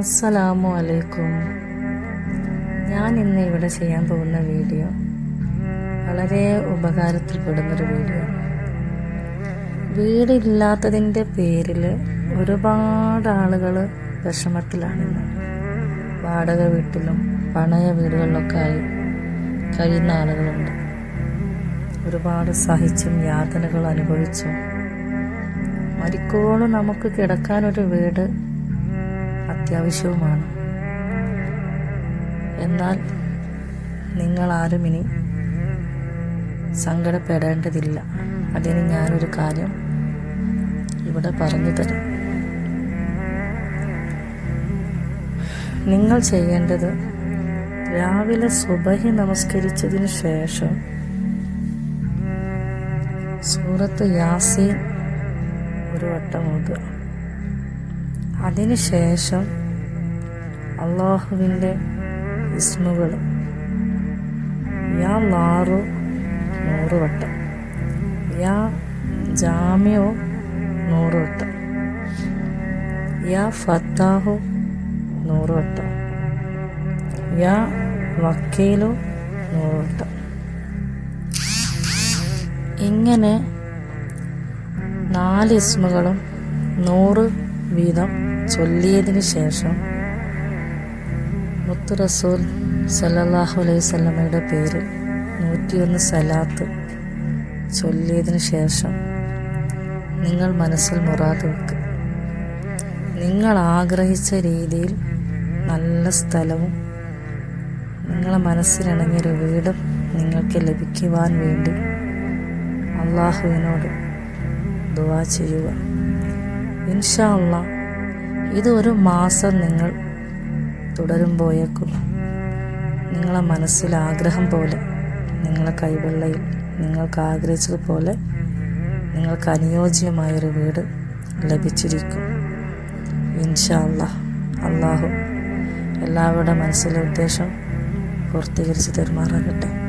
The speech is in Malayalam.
അസ്സലാമു അലൈക്കും. ഞാൻ ഇന്ന് ഇവിടെ ചെയ്യാൻ പോകുന്ന വീഡിയോ വളരെ ഉപകാരത്തിൽപ്പെടുന്നൊരു വീഡിയോ. വീടില്ലാത്തതിന്റെ പേരിൽ ഒരുപാട് ആളുകൾ വിഷമത്തിലാണിന്ന്. വാടക വീട്ടിലും പണയ വീടുകളിലൊക്കെ ആയി കഴിയുന്ന ആളുകളുണ്ട്. ഒരുപാട് സഹിച്ചും യാതനകൾ അനുഭവിച്ചും മരിക്കോളും നമുക്ക് കിടക്കാനൊരു വീട് അത്യാവശ്യവുമാണ്. എന്നാൽ നിങ്ങൾ ആരും ഇനി സങ്കടപ്പെടേണ്ടതില്ല. അതിന് ഞാനൊരു കാര്യം ഇവിടെ പറഞ്ഞു തരാം. നിങ്ങൾ ചെയ്യേണ്ടത് രാവിലെ സുബഹി നമസ്കരിച്ചതിന് ശേഷം സൂറത്ത് യാസീൻ ഒരു വട്ടം ഓതുക. അതിനുശേഷം അള്ളാഹുവിന്റെ ഇസ്മുകൾ. യാ ലാറു നൂറ് വട്ടം യാ ജാമ്യോ നൂറ് വട്ടം യാ ഫത്താഹു നൂറ് വട്ടം യാ വക്കീലു നൂറ് വട്ടം ഇങ്ങനെ നാല് ഇസ്മുകളും നൂറ് വീതം ചൊല്ലിയതിന് ശേഷം മുത്തു റസൂൽ സല്ലാഹു അലൈഹി സ്വലമയുടെ പേരിൽ നൂറ്റിയൊന്ന് സലാത്ത് ചൊല്ലിയതിന് ശേഷം നിങ്ങൾ മനസ്സിൽ മുറാദ് വെക്കുക നിങ്ങൾ ആഗ്രഹിച്ച രീതിയിൽ നല്ല സ്ഥലവും നിങ്ങളെ മനസ്സിനിണങ്ങിയൊരു വീടും നിങ്ങൾക്ക് ലഭിക്കുവാൻ വേണ്ടി അള്ളാഹുവിനോട് ദുവാ ചെയ്യുക. ഇൻഷാ അള്ളാ ഇത് ഒരു മാസം നിങ്ങൾ തുടരും പോയേക്കും നിങ്ങളെ മനസ്സിൽ ആഗ്രഹം പോലെ നിങ്ങളെ കൈവെള്ളയിൽ നിങ്ങൾക്ക് ആഗ്രഹിച്ചതുപോലെ നിങ്ങൾക്ക് അനുയോജ്യമായൊരു വീട് ലഭിച്ചിരിക്കും. ഇൻഷാ അള്ളാ അള്ളാഹു എല്ലാവരുടെ മനസ്സിലെ ഉദ്ദേശം പൂർത്തീകരിച്ച് തരുമാറാകട്ടെ.